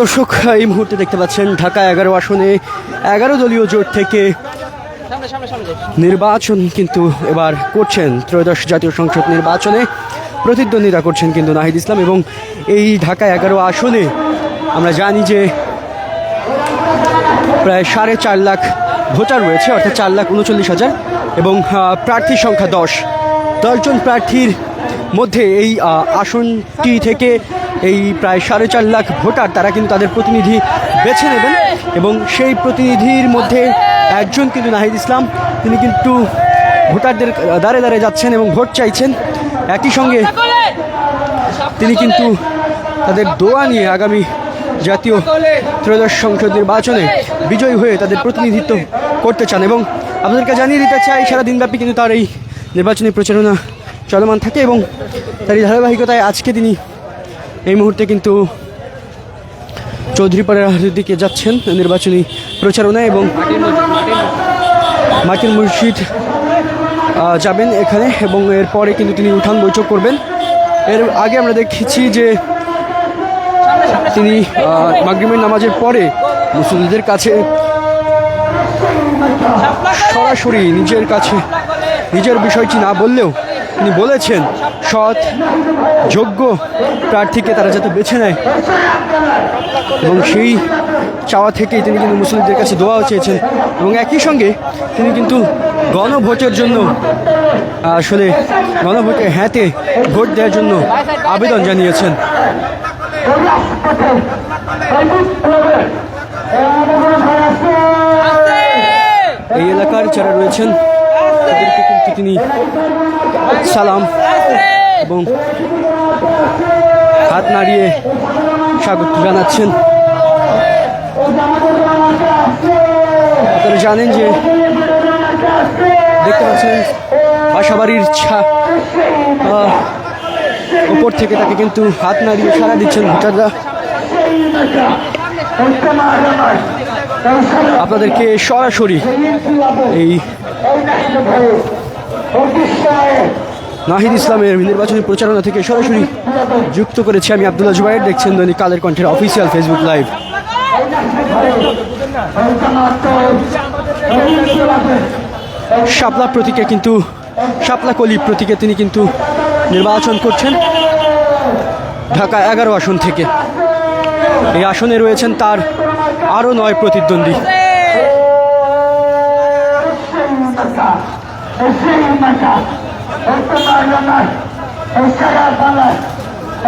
দর্শক, এই মুহূর্তে দেখতে পাচ্ছেন ঢাকা এগারো আসনে, এগারো দলীয় জোট থেকে নির্বাচন কিন্তু এবার করছেন। ত্রয়োদশ জাতীয় সংসদ নির্বাচনে প্রতিদ্বন্দ্বিতা করছেন কিন্তু নাহিদ ইসলাম এবং এই ঢাকা এগারো আসনে আমরা জানি যে প্রায় সাড়ে চার লাখ ভোটার রয়েছে, অর্থাৎ চার লাখ উনচল্লিশ হাজার এবং প্রার্থীর সংখ্যা দশ। দশজন প্রার্থীর মধ্যে এই আসনটি থেকে এই প্রায় সাড়ে চার লাখ ভোটার তারা কিন্তু তাদের প্রতিনিধি বেছে নেবেন এবং সেই প্রতিনিধির মধ্যে একজন কিন্তু নাহিদ ইসলাম, তিনি কিন্তু ভোটারদের দাঁড়ে দাঁড়ে যাচ্ছেন এবং ভোট চাইছেন। একই সঙ্গে তিনি কিন্তু তাদের দোয়া নিয়ে আগামী জাতীয় ত্রয়োদশ সংসদ নির্বাচনে বিজয়ী হয়ে তাদের প্রতিনিধিত্ব করতে চান এবং আপনাদেরকে জানিয়ে দিতে চাই, সারা দিনব্যাপী কিন্তু তার এই নির্বাচনী প্রচারণা চলমান থাকে এবং তার এই ধারাবাহিকতায় আজকে তিনি এই মুহূর্তে কিন্তু চৌধুরীপাড়ার দিকে যাচ্ছেন নির্বাচনী প্রচারণায় এবং মার্কিন মসজিদ যাবেন এখানে এবং এরপরে কিন্তু তিনি উঠান বৈঠক করবেন। এর আগে আমরা দেখেছি যে তিনি মাগরিমের নামাজের পরে মুসলিমদের কাছে সরাসরি নিজের কাছে নিজের বিষয়টি না বললেও তিনি বলেছেন, সৎ, যোগ্য প্রার্থীকে তারা যাতে বেছে নেয়। এবং সেই চাওয়া থেকেই তিনি কিন্তু মুসলিমদের কাছে দোয়াও চেয়েছেন। এবং একই সঙ্গে তিনি কিন্তু গণভোটের জন্য, আসলে গণভোটে হ্যাঁতে ভোট দেওয়ার জন্য আবেদন জানিয়েছেন। এই এলাকার যারা রয়েছেন, তাদেরকে তিনি সালাম এবং হাত নাড়িয়ে স্বাগত জানাচ্ছেন। আপনারা জানেন যে দেখতে পাচ্ছেন, বাসাবাড়ির ছা ওপর থেকে তাকে কিন্তু হাত নাড়িয়ে সারা দিচ্ছেন ভোটাররা। আপনাদেরকে সরাসরি এই নাহিদ ইসলামের নির্বাচনী প্রচারণা থেকে সরাসরি যুক্ত করেছি আমি আব্দুল্লাহ জুবাইর, দেখছেন দৈনিক কালের কণ্ঠের অফিসিয়াল ফেসবুক লাইভ শাপলা প্রতীকে কিন্তু, শাপলা কলি প্রতীকে তিনি কিন্তু নির্বাচন করছেন ঢাকা এগারো আসন থেকে। এই আসনে রয়েছেন তার আরও নয় প্রতিদ্বন্দ্বী।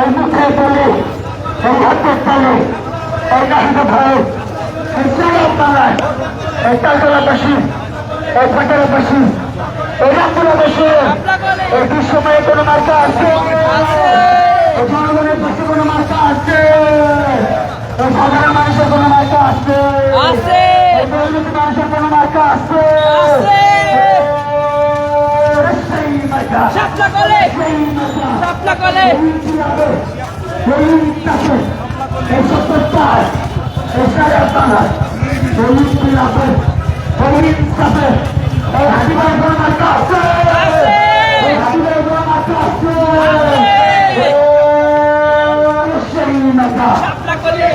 এই মুখে বলে এই হাতের তালে এই নাহিদ ভাই এই সারা বাংলায় এই তালতলাবাসী এই ফাটারাবাসী এই রামপুরাবাসী এই দুঃসময়ে কোনো মার্কা আছে? এই জনগণের পাশে কোনো মার্কা আছে? এই সাধারণ মানুষের কোনো মার্কা আছে? এই মানুষের কোনো মার্কা আছে?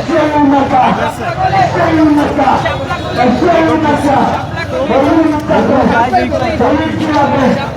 সেই মার্কা শাপলা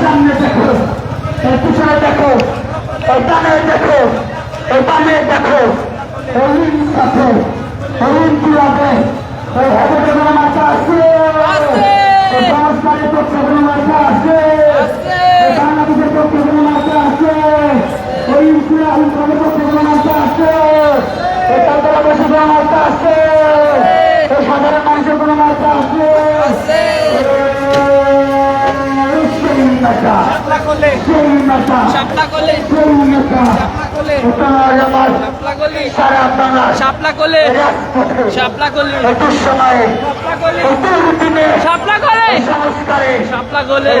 সামনে দেখো এই পিছনে দেখো এই ডানে দেখো এই বামে দেখো এই সাথে এই কিলাবে এই হবে কোনো আছে সেই নেতা শাপলা করলে